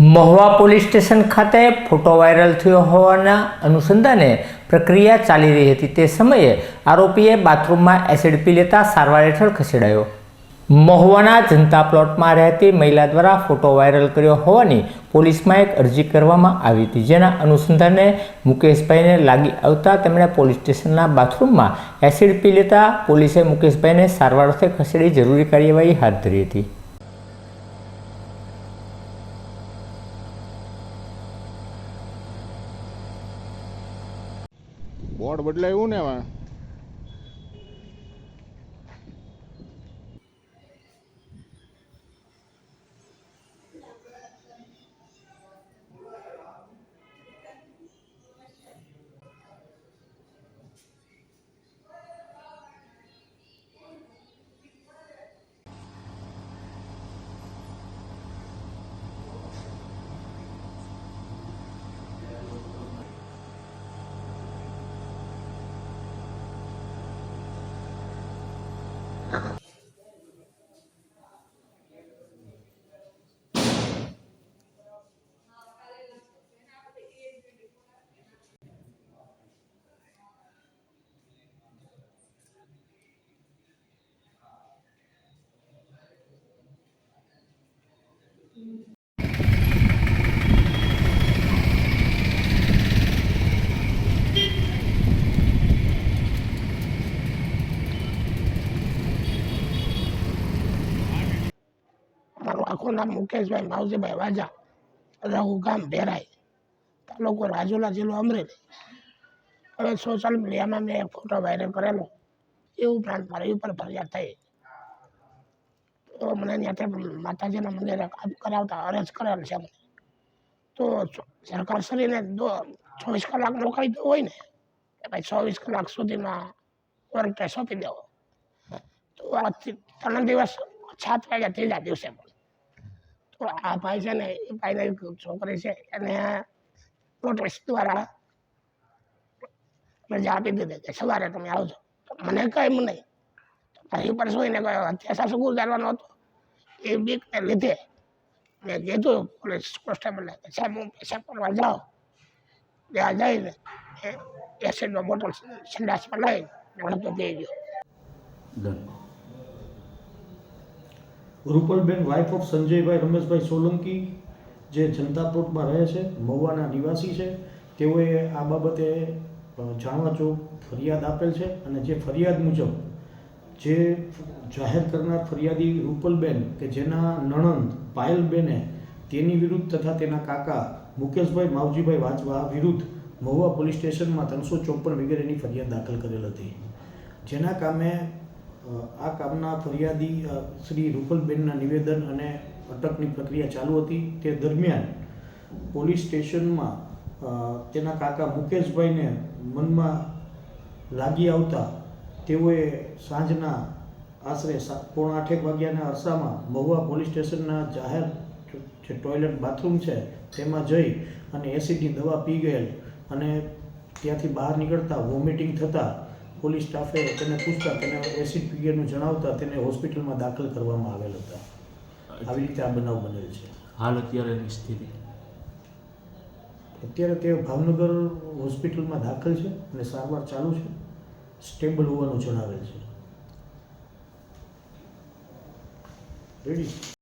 Mahuva police station ખાતે photo viral થયો હોવાના અનુસંધાને પ્રક્રિયા ચાલી રહી હતી. તે સમયે આરોપીએ બાથરૂમમાં એસિડ પી લેતા સારવાર હેઠળ ખસેડાયો. મહુવાના જનતા પ્લોટમાં રહેતી મહિલા દ્વારા ફોટો વાયરલ કર્યો હોવાની પોલીસમાં એક અરજી કરવામાં આવી હતી. જેના અનુસંધાને મુકેશભાઈને લાગી આવતા તેમણે પોલીસ સ્ટેશનના બાથરૂમમાં એસિડ પી લેતા પોલીસે મુકેશભાઈને સારવાર અર્થે ખસેડી જરૂરી કાર્યવાહી હાથ ધરી હતી. બોર્ડ બદલાયું ને આખું નામ મુકેશભાઈ, માવજીભાઈ, વાજા રહું ગામ ભેરાઈ તાલુકો રાજુલા જિલ્લો અમરેલી. હવે સોશિયલ મીડિયામાં મેં ફોટો વાયરલ કરેલો. એ ઉપરાંત મારી ઉપર ફરિયાદ થઈ. તો મને ત્યાંથી માતાજીના મંદિરે કરાવતા અરજ કરેલ છે મને તો સરકાર શ્રીને ચોવીસ કલાક નોકરી દો હોય ને, કે ભાઈ ચોવીસ કલાક સુધીમાં કોર્ટે સોંપી દેવો. તો ત્રણ દિવસ, સાત વાગ્યા ત્રીજા દિવસે. પણ તો આ ભાઈ છે ને, એ ભાઈને છોકરી છે, એને નોટિસ દ્વારા રજા આપી દીધી કે સવારે તમે આવજો. મને કઈ નહીં. મારી પર જોઈને કયો અત્યાર શું ગુજારવાનો હતો? એ બીકને લીધે. મેં કીધું, પોલીસ કોન્સ્ટેબલને કે સાહેબ હું પૈસા કરવા જાઉં ત્યાં જઈને એસિડનો બોટલ સંડાસમાં લઈ તો પી ગયો. રૂપલબેન વાઇફ ઓફ સંજયભાઈ રમેશભાઈ સોલંકી, જે જનતા રહે છે, મહુવાના નિવાસી છે, તેઓએ આ બાબતે જાણવા ચોક ફરિયાદ આપેલ છે અને જે ફરિયાદ મુજબ જે જાહેર કરનાર ફરિયાદી રૂપલબેન કે જેના નણંદ પાયલબેને તેની વિરુદ્ધ તથા તેના કાકા મુકેશભાઈ માવજીભાઈ વાજવા વિરુદ્ધ મહુવા પોલીસ સ્ટેશનમાં ત્રણસો ચોપન વગેરેની ફરિયાદ દાખલ કરેલ હતી. જેના કામે આ કામના ફરિયાદી શ્રી રૂપલબેનના નિવેદન અને અટકની પ્રક્રિયા ચાલુ હતી. તે દરમિયાન પોલીસ સ્ટેશનમાં તેના કાકા મુકેશભાઈને મનમાં લાગી આવતા તેઓએ સાંજના આશરે સાત પોણા આઠેક વાગ્યાના અરસામાં મહુવા પોલીસ સ્ટેશનના જાહેર જે ટોયલેટ બાથરૂમ છે તેમાં જઈ અને એસિડની દવા પી ગયેલ અને ત્યાંથી બહાર નીકળતા વોમિટિંગ થતાં પોલીસ સ્ટાફે તેને પૂછતા તેને એસિડ પી ગયેલું જણાવતા તેને હોસ્પિટલમાં દાખલ કરવામાં આવેલ હતા. આવી રીતે આ બનાવ બનેલ છે. હાલ અત્યારે એની સ્થિતિ? અત્યારે તે ભાવનગર હોસ્પિટલમાં દાખલ છે અને સારવાર ચાલુ છે. સ્ટેબલ હોવાનું જણાવેલ છે. રેડી